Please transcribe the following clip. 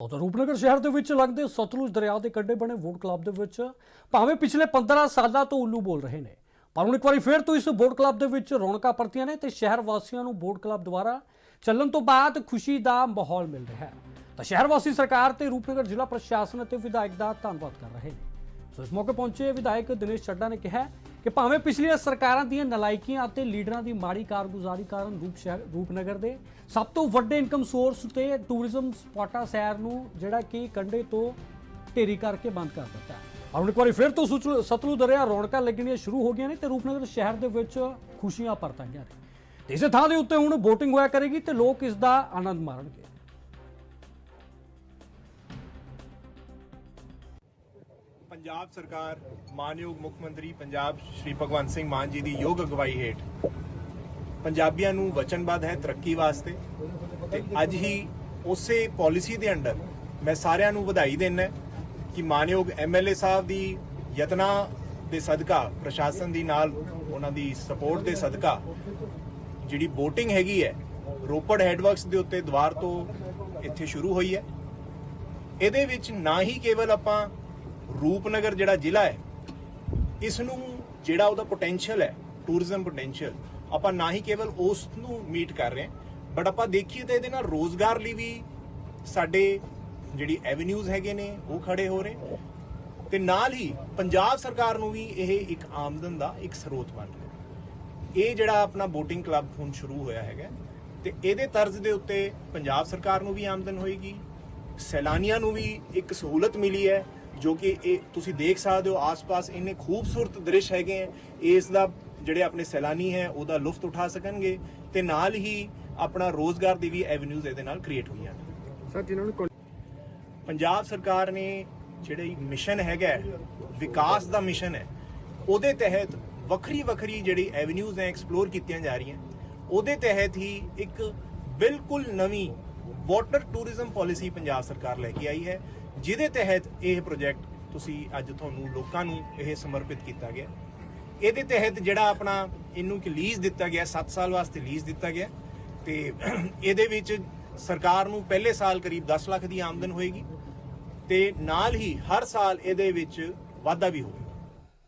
ਉਧਰ ਰੂਪਨਗਰ ਸ਼ਹਿਰ ਦੇ ਵਿੱਚ ਲੱਗਦੇ ਸਤਲੁਜ ਦਰਿਆ ਦੇ ਕੰਢੇ ਬਣੇ ਵੋਟ ਕਲੱਬ ਦੇ ਵਿੱਚ ਭਾਵੇਂ ਪਿਛਲੇ 15 ਸਾਲਾਂ ਤੋਂ ਉੱਲੂ ਬੋਲ ਰਹੇ ਨੇ। ਪਰ ਹੁਣ ਇੱਕ ਵਾਰੀ ਫੇਰ ਤੋਂ ਇਸ ਵੋਟ ਕਲੱਬ ਦੇ ਵਿੱਚ ਰੌਣਕਾਂ ਪਰਤੀਆਂ ਨੇ ਤੇ ਸ਼ਹਿਰ ਵਾਸੀਆਂ ਨੂੰ ਵੋਟ ਕਲੱਬ ਦੁਆਰਾ ਚੱਲਣ ਤੋਂ ਬਾਅਦ ਖੁਸ਼ੀ ਦਾ ਮਾਹੌਲ ਮਿਲ ਰਿਹਾ ਹੈ। ਤਾਂ ਸ਼ਹਿਰ ਵਾਸੀ ਸਰਕਾਰ ਤੇ ਰੂਪਨਗਰ ਜ਼ਿਲ੍ਹਾ ਪ੍ਰਸ਼ਾਸਨ ਅਤੇ ਵਿਧਾਇਕ ਦਾ ਧੰਨਵਾਦ ਕਰ ਰਹੇ ਨੇ। ਸੋ ਇਸ ਮੌਕੇ ਪਹੁੰਚੇ ਵਿਧਾਇਕ ਦਿਨੇਸ਼ ਚੱਡਾ ਨੇ ਕਿਹਾ ਕਿ ਭਾਵੇਂ ਪਿਛਲੀਆਂ ਸਰਕਾਰਾਂ ਦੀਆਂ ਨਲਾਇਕੀਆਂ ਅਤੇ ਲੀਡਰਾਂ ਦੀ ਮਾੜੀ ਕਾਰਗੁਜ਼ਾਰੀ ਕਾਰਨ ਰੂਪ ਸ਼ਹਿਰ ਰੂਪਨਗਰ ਦੇ ਸਭ ਤੋਂ ਵੱਡੇ ਇਨਕਮ ਸੋਰਸ ਤੇ ਟੂਰਿਜ਼ਮ ਸਪਾਟਾ ਸ਼ਹਿਰ ਨੂੰ ਜਿਹੜਾ ਕਿ ਕੰਢੇ ਤੋਂ ਢੇਰੀ ਕਰਕੇ ਬੰਦ ਕਰ ਦਿੱਤਾ। ਹੈ ਹੁਣ ਇੱਕ ਵਾਰੀ ਫਿਰ ਤੋਂ ਸੁਚਲ- ਸਤਲੁਜ ਦਰਿਆ ਰੌਣਕਾਂ ਲੱਗਣੀਆਂ ਸ਼ੁਰੂ ਹੋ ਗਈਆਂ ਨੇ ਤੇ ਰੂਪਨਗਰ ਸ਼ਹਿਰ ਦੇ ਵਿੱਚ ਖੁਸ਼ੀਆਂ ਪਰਤਾਈਆਂ ਨੇ। ਤੇ ਇਸੇ ਥਾਂ ਦੇ ਉੱਤੇ ਹੁਣ VOTING ਹੋਇਆ ਕਰੇਗੀ ਤੇ ਲੋਕ ਇਸ ਦਾ ਆਨੰਦ ਮਾਣਨਗੇ। ਪੰਜਾਬ ਸਰਕਾਰ ਮਾਨਯੋਗ ਮੁੱਖ ਮੰਤਰੀ ਪੰਜਾਬ ਸ਼੍ਰੀ ਭਗਵੰਤ ਸਿੰਘ ਮਾਨ ਜੀ ਦੀ ਯੋਗ ਅਗਵਾਈ ਹੇਠ ਪੰਜਾਬੀਆਂ ਨੂੰ ਵਚਨਬੱਧ ਹੈ ਤਰੱਕੀ ਵਾਸਤੇ ਤੇ ਅੱਜ ਹੀ ਉਸੇ ਪਾਲਿਸੀ ਦੇ ਅੰਡਰ ਮੈਂ ਸਾਰਿਆਂ ਨੂੰ ਵਧਾਈ ਦੇਣਾ ਕਿ ਮਾਨਯੋਗ ਐਮਐਲਏ ਸਾਹਿਬ ਦੀ ਯਤਨਾਂ ਦੇ ਸਦਕਾ, ਪ੍ਰਸ਼ਾਸਨ ਦੀ ਨਾਲ ਉਹਨਾਂ ਦੀ ਸਪੋਰਟ ਦੇ ਸਦਕਾ ਜਿਹੜੀ VOTING ਹੈਗੀ ਹੈ, ਰੋਪੜ ਹੈਡਵਰਕਸ ਦੇ ਉੱਤੇ ਦੁਆਰ ਤੋਂ ਇੱਥੇ ਸ਼ੁਰੂ ਹੋਈ ਹੈ। ਇਹਦੇ ਵਿੱਚ ਨਾ ਹੀ ਕੇਵਲ ਆਪਾਂ ਰੂਪਨਗਰ ਜਿਹੜਾ ਜ਼ਿਲ੍ਹਾ ਹੈ ਇਸ ਨੂੰ ਜਿਹੜਾ ਉਹਦਾ ਪੋਟੈਂਸ਼ੀਅਲ ਹੈ ਟੂਰਿਜ਼ਮ ਪੋਟੈਂਸ਼ੀਅਲ ਆਪਾਂ ਨਾ ਹੀ ਕੇਵਲ ਉਸ ਨੂੰ ਮੀਟ ਕਰ ਰਹੇ ਹਾਂ ਬਟ ਆਪਾਂ ਦੇਖੀਏ ਤਾਂ ਇਹਦੇ ਨਾਲ ਰੋਜ਼ਗਾਰ ਲਈ ਵੀ ਸਾਡੇ ਜਿਹੜੀ ਐਵੇਨਿਊਜ਼ ਹੈਗੇ ਨੇ, ਉਹ ਖੜੇ ਹੋ ਰਹੇ ਤੇ ਨਾਲ ਹੀ ਪੰਜਾਬ ਸਰਕਾਰ ਨੂੰ ਵੀ ਇਹ ਇੱਕ ਆਮਦਨ ਦਾ ਇੱਕ ਸਰੋਤ ਬਣ ਰਿਹਾ ਇਹ ਜਿਹੜਾ ਆਪਣਾ ਬੋਟਿੰਗ ਕਲੱਬ ਹੁਣ ਸ਼ੁਰੂ ਹੋਇਆ ਹੈਗਾ ਤੇ ਇਹਦੇ ਤਰਜ਼ ਦੇ ਉੱਤੇ ਪੰਜਾਬ ਸਰਕਾਰ ਨੂੰ ਵੀ ਆਮਦਨ ਹੋਏਗੀ, ਸੈਲਾਨੀਆਂ ਨੂੰ ਵੀ ਇੱਕ ਸਹੂਲਤ ਮਿਲੀ ਹੈ। ਜੋ ਕਿ ਇਹ ਤੁਸੀਂ ਦੇਖ ਸਕਦੇ ਹੋ ਆਸ-ਪਾਸ ਇੰਨੇ ਖੂਬਸੂਰਤ ਦ੍ਰਿਸ਼ ਹੈਗੇ ਹੈ। ਇਸ ਦਾ ਜਿਹੜੇ ਆਪਣੇ ਸੈਲਾਨੀ ਹੈ ਉਹਦਾ ਲੁਫਤ ਉਠਾ ਸਕਣਗੇ ਤੇ ਨਾਲ ਹੀ ਆਪਣਾ ਰੋਜ਼ਗਾਰ ਦੀ ਵੀ ਐਵੇਨਿਊਜ਼ ਇਹਦੇ ਨਾਲ ਕ੍ਰੀਏਟ ਹੋਈਆਂ ਨੇ। ਸਰ ਜਿਨ੍ਹਾਂ ਨੂੰ ਪੰਜਾਬ ਸਰਕਾਰ ਨੇ ਜਿਹੜੀ ਮਿਸ਼ਨ ਹੈਗਾ ਵਿਕਾਸ ਦਾ ਮਿਸ਼ਨ ਹੈ ਉਹਦੇ ਤਹਿਤ ਵੱਖਰੀ ਵੱਖਰੀ ਜਿਹੜੀ ਐਵੇਨਿਊਜ਼ ਹੈ ਐਕਸਪਲੋਰ ਕੀਤੀਆਂ ਜਾ ਰਹੀਆਂ। ਉਹਦੇ ਤਹਿਤ ਹੀ ਇੱਕ ਬਿਲਕੁਲ ਨਵੀਂ ਵਾਟਰ ਟੂਰਿਜ਼ਮ ਪਾਲਿਸੀ ਪੰਜਾਬ ਸਰਕਾਰ ਲੈ ਕੇ ਆਈ ਹੈ। ਜਿਹਦੇ ਤਹਿਤ ਇਹ ਪ੍ਰੋਜੈਕਟ ਤੁਸੀਂ ਅੱਜ ਤੁਹਾਨੂੰ ਲੋਕਾਂ ਨੂੰ ਇਹ ਸਮਰਪਿਤ ਕੀਤਾ ਗਿਆ। ਇਹਦੇ ਤਹਿਤ ਜਿਹੜਾ ਆਪਣਾ ਇਹਨੂੰ ਕਿ ਲੀਜ਼ ਦਿੱਤਾ ਗਿਆ 7 ਸਾਲ ਵਾਸਤੇ ਲੀਜ਼ ਦਿੱਤਾ ਗਿਆ ਤੇ ਇਹਦੇ ਵਿੱਚ ਸਰਕਾਰ ਨੂੰ ਪਹਿਲੇ ਸਾਲ ਕਰੀਬ 10 ਲੱਖ ਦੀ ਆਮਦਨ ਹੋਏਗੀ ਤੇ ਨਾਲ ਹੀ ਹਰ ਸਾਲ ਇਹਦੇ ਵਿੱਚ ਵਾਧਾ ਵੀ ਹੋਵੇਗਾ।